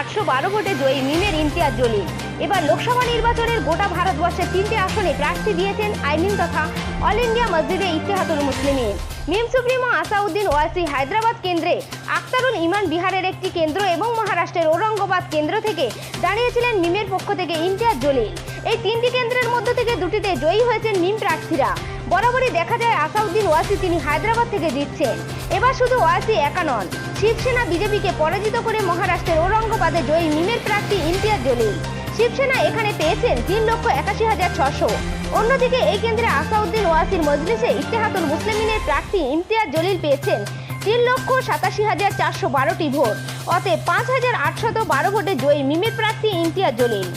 আটশো বারো ভোটে জয়ী মিমের ইমতিয়াজ জলিল। এবার লোকসভা নির্বাচনের গোটা ভারতবর্ষের তিনটি আসনে প্রার্থী দিয়েছেন আইমিন তথা all India Majlis Ittehadul Muslimeen. MIM supremo Asaduddin Owaisi Hyderabad কেন্দ্রে আক্তারুল ইমান বিহারের একটি কেন্দ্র এবং মহারাষ্ট্রের ঔরঙ্গাবাদ কেন্দ্র থেকে দাঁড়িয়েছিলেন মিমের পক্ষ থেকে ইমতিয়াজ জলিল। এই তিনটি কেন্দ্রের মধ্য থেকে দুটিতে জয়ী হয়েছেন মিম প্রার্থীরা। বরাবরই দেখা যায় আসাউদ্দিন ওয়াসি তিনি হায়দ্রাবাদ থেকে জিতছেন। এবার শুধু ওয়াসি একা নন, শিবসেনা বিজেপিকে পরাজিত করে মহারাষ্ট্রের ঔরঙ্গাবাদে জয়ী মিমের প্রার্থী ইমতিয়াজ জলিল। শিবসেনা এখানে পেয়েছেন তিন লক্ষ একাশি হাজার ছশো। অন্যদিকে এই কেন্দ্রে আসাউদ্দিন ওয়াসির মজলিসে ইত্তেহাতুল মুসলিমিনের প্রার্থী ইমতিয়াজ জলিল পেয়েছেন তিন লক্ষ সাতাশি হাজার চারশো বারোটি ভোট। অতএব পাঁচ হাজার আটশত বারো ভোটে জয়ী মিমের প্রার্থী ইমতিয়াজ জলিল।